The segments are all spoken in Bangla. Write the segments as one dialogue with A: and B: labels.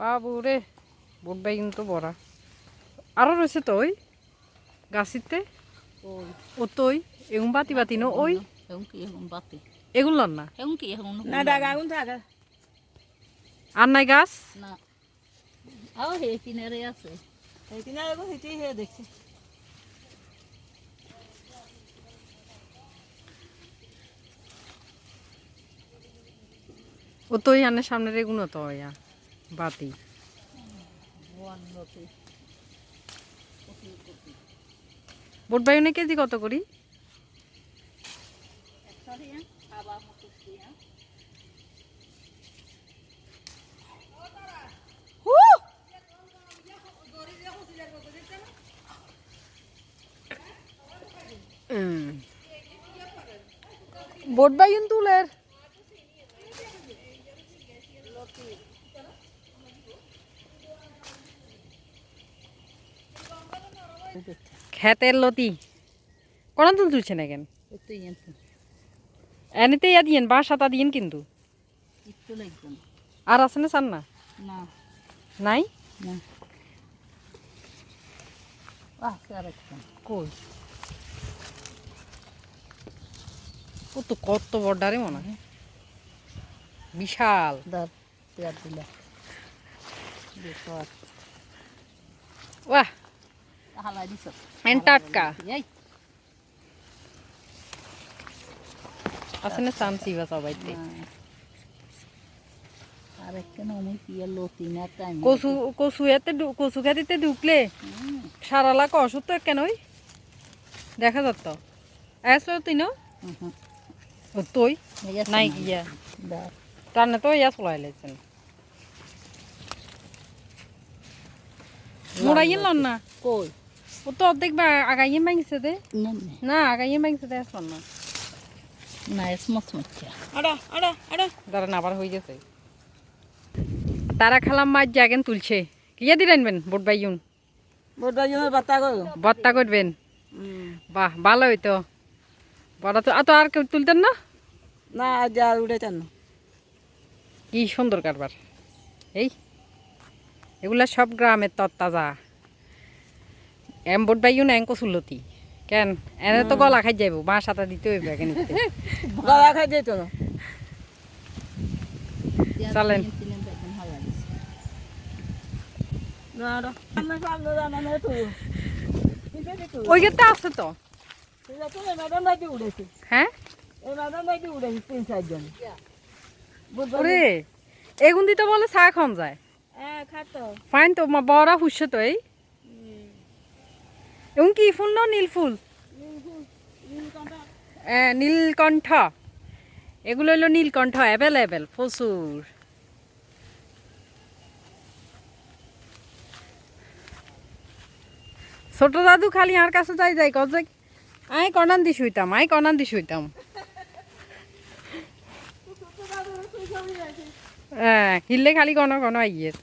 A: বাবু রে বুট বাই কিন্তু বড়া। আরও রয়েছে তো ওই গাছিতে ও তো ওই এগুন বাতি বাতি ন ওই?
B: কি এখন
A: এগুলো না?
B: কি
C: থাকা।
A: আর নাই গাছ?
B: না। আও হে কিনারে আছে।
C: এই কিনা দেখো সেটি হে দেখছি।
A: ও তো ওই আনের সামনের এগুলো তো ইয়া বাতি। বুট কেজি কত করি? বুট বাই কিন্তু তুলের খেতের লতি। কোন তুল তুলছে না কেন? এনিতে ইয়া দিয়েন বা সাতা দিয়েন কিন্তু। আর আছে না চান না। নাই? কই? ও তো কত বড় মনে হয়। বিশাল। বাহ!
B: হালাই দিছ
A: এন টাটকা
B: এই আর লতি না টাইম
A: এতে তো দেখা যাত আসলো তুই না তুই নাই গিয়া তার না তো ইয়া চলাই লাইছেন মোড়াইয়েন না
B: কই
A: ও তো অর্ধেক বা আগাইয়ে মাগিছে দে। না আগাইয়ে মাগিছে দে আসল না।
B: না এসমত মচ্ছা
C: আড়া আড়া আড়া।
A: দাঁড়ান আবার হয়ে গেছে। তারা খালাম মাছ জাগেন তুলছে। কিয়া দিলেনবেন বোট বাইয়ুন?
C: বড় জনের বাতা করো
A: বত্তা করবেন? বাহ ভালো হইতো। বড় তো তো আর কেউ তুলতেন না?
C: না আজ আর উঠে চান
A: কি সুন্দর কারবার। এই এগুলা সব গ্রামের তত্তাজা। এম বোট বাইয়ুন এঙ্কো সুলতি কেন? এনে তো গলা খাই যাইব বাঁ সাতা দিতে হইবে এখানে
C: গলা খাই যেত না।
A: চলেন।
C: না না
A: আছে তো। হ্যাঁ? ওরে এগুন দিতে বলে চা যায়।
C: হ্যাঁ
A: ফাইন তো মা বড়া হুসছে তো এই। এবং কি ফুল না নীল ফুল? এ, নীলকণ্ঠ। এগুলো হলো নীলকণ্ঠ অ্যাভেলেবেল প্রচুর। ছোট দাদু খালি আর কাছে যাই যাই কত যে আই কনান দি শুইতাম আই কনান দি শুইতাম। হ্যাঁ হিললে খালি কন কন আইয়ের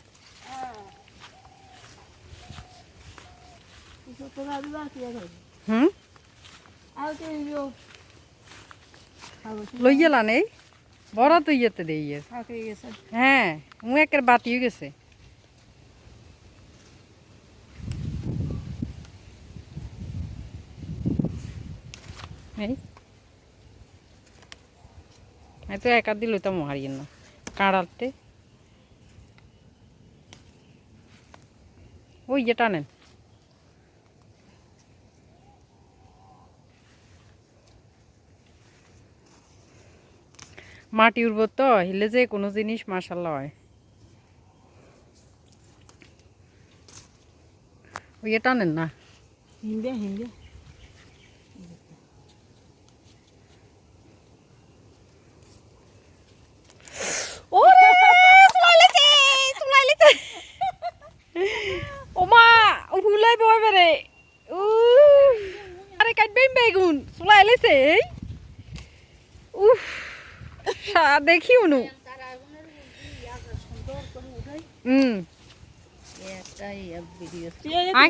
A: হুম? লই গেলা নেই? বড় তো ইয়েতে দে ইয়ে হ্যাঁ মু একের বাতি হয়ে গেছে। এই। তো একা দিল তো হারিয়ে না। কাঁড়াতে ওই যে টানেন মাটি উর্বর তো হিলে যে কোনো জিনিস মাসাল্লাহ হয়। ওই যে টানেন না?
C: হিন্দে হিন্দে।
A: ওরে চলাইলেছে চলাইলেছে ওমা ভুলাই বয় আরে কাটবেন বেগুন চলাইলেছে এই। উফ। দেখি উনু হুম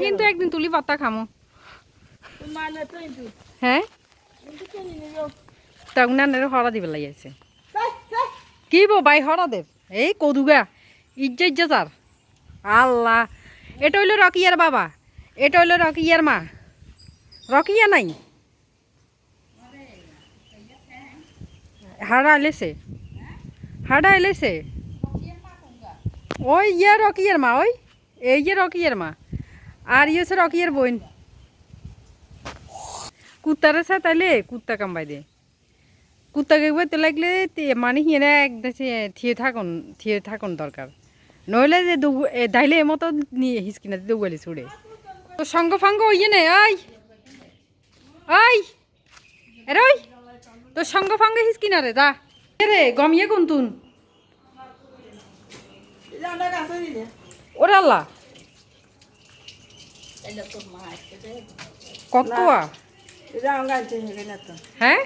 A: কিন্তু একদিন তুলি পাতা খামো।
C: তো
A: হ্যাঁ তখন আনের হরা দিবে লাগিয়েছে কি বো বাই হরা দেব? এই কদুগা, ইজ্জা ইজ্জা তার। আল্লাহ, এটা হইল রকিয়ার বাবা, এটা হইল রকিয়ার মা। রকিয়া নাই? হাড়া এলেছে হাড়া এলেছে ওই ইয়ে রকিয়ার মা, ওই। এই যে রকিয়ার মা। আর ইয়ে হচ্ছে রকিয়ার বোন। কুত্তারে সা তাইলে, কুত্তা কামবাই দে। কুত্তা গেবে তো লাগলে মানে হিয়ে এক দেশে থিয়ে থাকুন থিয়ে থাকুন দরকার। নইলে যে দু দাইলে মতো নিয়ে হিসকিনা দুগালি ছুড়ে। তো সঙ্গ ফাঙ্গ ইয়ে নে এরে ওই তো সঙ্গ ফাঙ্গ হিসকিনা রে দা এ রে গমিয়ে গুনতুন। ওরে আল্লাহ।
B: তোর রে।
A: কত হ্যাঁ?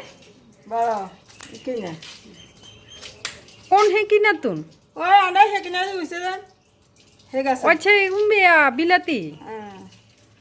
C: কোন
A: হে কিনা তুন
C: ওই আন্ডা হেকিনা দিছে দেন হে গাছে।
A: আচ্ছা এগুন বিলাতি।
C: হ্যাঁ।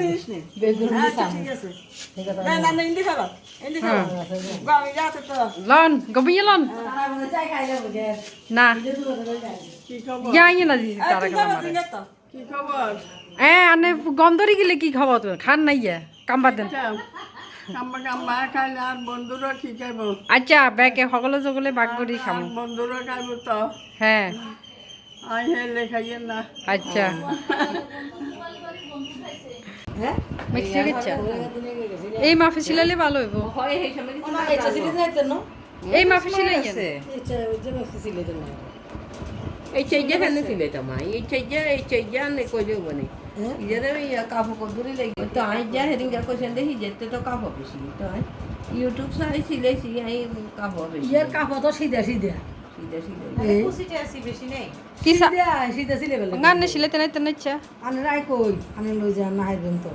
C: জিনিস নেই। আচ্ছা ঠিক আছে। না না না ইন্দি খাবা ইন্দি খাবা গাবি যাতে তো
A: লন গবিয়ে লন। না
C: কি খবর?
A: ইয়া না দিছি
C: আর কি খবর?
A: মারে
C: দিলে তো। কি খবর?
A: এ আনে গন্ধরি গেলে কি খাব তুমি খান নাই ইয়া কামবা দেন। আচ্ছা ব্যাগে সকলে সকলে বাগ করি খামো।
C: আর বন্ধুরা খাইব তো?
A: হ্যাঁ
C: আই হেলে খাইয়েন না
A: আচ্ছা। মিক্সি গেছা এই মাফে ছিলালে ভালো হইব। এই মাফে ছিলাই
D: এই চাইজা কেন ছিলে তোমার এই চাইজা এই চাইজা নে। কইলে বনে ইজারে ইয়া কাফ কদুরি লাগি। তো আই যা হেদিন যা কইছেন দেখি যেতে তো কাফ বেশি। তো I YouTube Sai সিলেছি I calf বেশি।
B: ইয়ার কাপড় তো সিধা সিধা।
D: সিধা সিধা।
A: কি সা
B: সিধা সিধা সিলে বেলে
A: নে ছিলাইতে নাই তেন ইচ্ছা
B: আনে রাই কই? আনে লই যা না হাইবেন তো।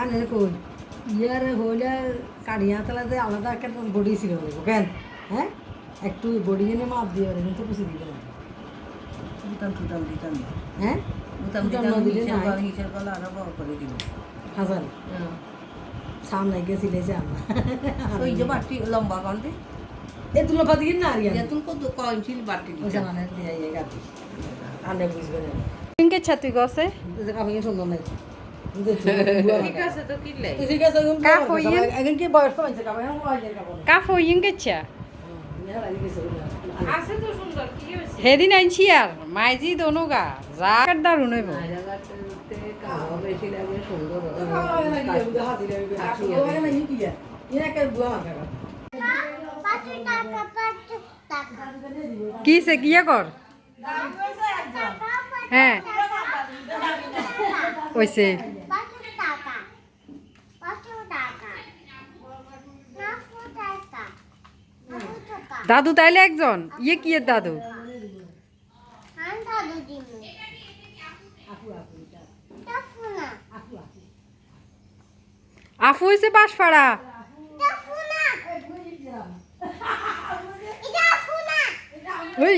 B: আনে কই? ইয়ার হইলে কাড়িয়া তলাতে আলাদা একটা বডি ছিল কেন? হ্যাঁ? একটু বডি এনে মাপ দিয়ে ওরে কিন্তু পুষি দিবে না
D: বুতাম টুতাম দিতাম।
B: হ্যাঁ?
D: বুতাম
B: না
D: হিসেব আরও বড় করে দিব।
B: হাজার। সামনে গেছিলে যে আমরা
D: এই যে লম্বা
B: এ তুলো পাতি কিনা আর ইয়ার
D: যেতুন কত কইছিল বাটি
B: জামানে দিয়ে ইয়ে গাতি আনে বুঝবে না
A: ইনকে ছাতি গছে
B: যে সুন্দর নাই
A: কাফ
D: সুন্দর কি হইছে
A: হেদিন আনছি আর মাইজি দোনো গা যা দারুণ হইব
D: সুন্দর
A: কি সে কিয়া কর? হ্যাঁ। ওইসে। দাদু তাইলে একজন? ইয়ে কি দাদু? আফু হয়েছে বাঁশপাড়া ওই।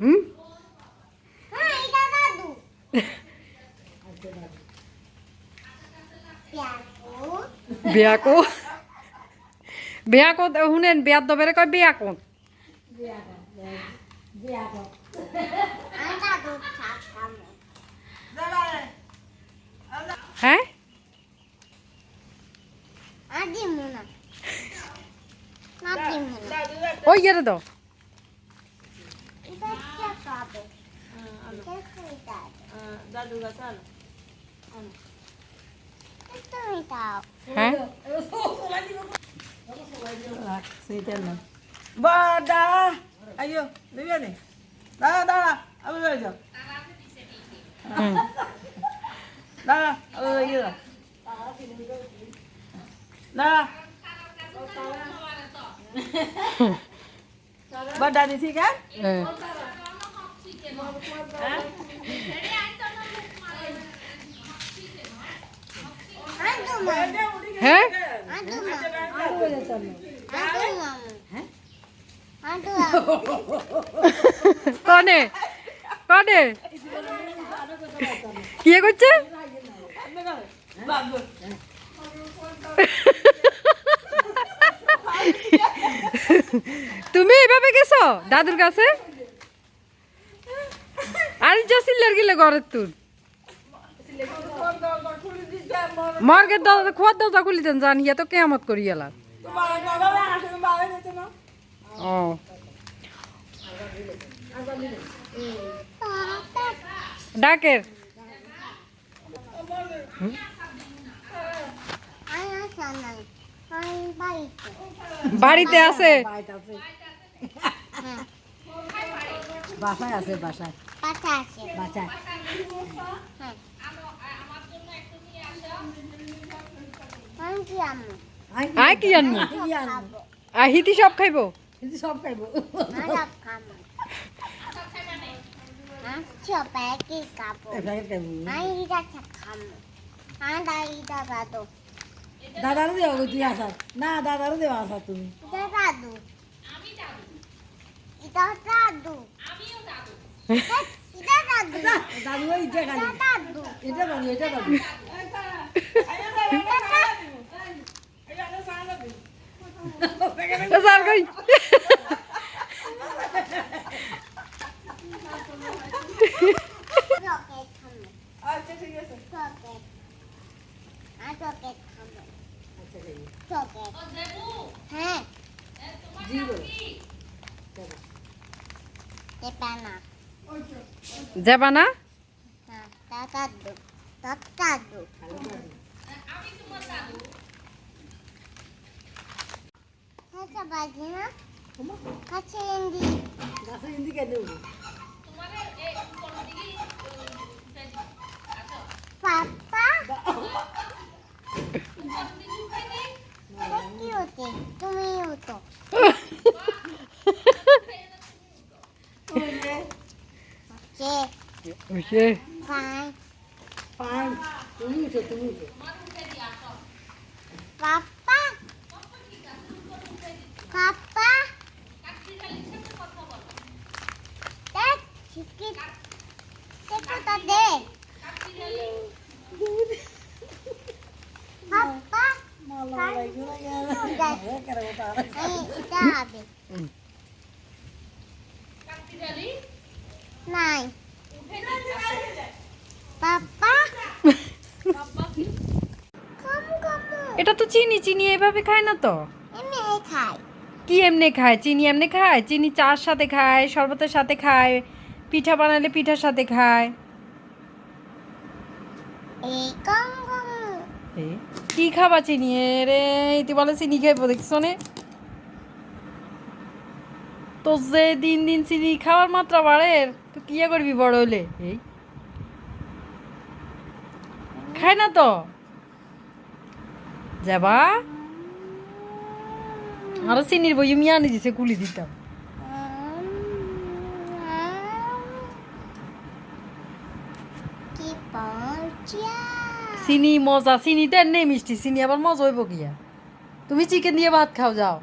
A: হুম? বিয়া কো বিয়া কো শুনেন বিয়াত দবেরে কয় বিয়া কো হ্যাঁ ওই গেরে দাও
C: দাদু গাছে
A: হ্যাঁ
C: সেইটা না বাদা আইয়ো দিবে নে দাদা দাদা আমি যাই যাও
A: হুম
C: দাদা আমি যাই যাও দাদা বাদা দিছি কেন
A: হ্যাঁ। কনে কনে। কি করছে? তুমি এভাবে গেছো? দাদুর কাছে? আর যা সিল্লার গেলে ঘরের তুর মর্গের দরজা খোয়ার দরজা খুলি দেন, জানি তো কেমত করি
C: না
A: ও। ডাকের। আছে
B: বাড়িতে আছে? বাসায় আছে বাসায়। বাসায়। আই
A: আয় কি জানব
B: কি আনব?
A: আর হিতি সব খাইবো?
B: কিন্তু সব খাইবো। দাদারও দেওয়া গো তুই আসার না দাদারও দেওয়া আসার তুমি। দাদু। ওই ইটা খালি। এটা দাদু। এটা দাদু
A: স্যার কই
C: আচ্ছা ঠিক আছে।
E: হ্যাঁ.
A: যাবা না?
E: Kata hindi.
B: গাছে হিন্দি কেন
E: 谢
A: এটা তো চিনি চিনি এভাবে খায় না তো?
E: এমনি
A: কি এমনি খায়? চিনি এমনি খায়? চিনি চার সাথে খায় শরবতের সাথে খায় পিঠা বানালে পিঠার সাথে খায়। কি খাবা চিনি? রে ইতি বলে চিনি খাইবো দেখছ নে? তো যে দিন দিন চিনি খাওয়ার মাত্রা বাড়ে তো কি করবি বড় হলে এই। খায় না তো? যাবা? আরও চিনির বই, আমি আনি দিছে, কুলি দিতাম। চিনি মজা চিনি দেন নেই মিষ্টি, চিনি আবার মজা হইব গিয়া তুমি চিকেন দিয়ে ভাত খাও, যাও।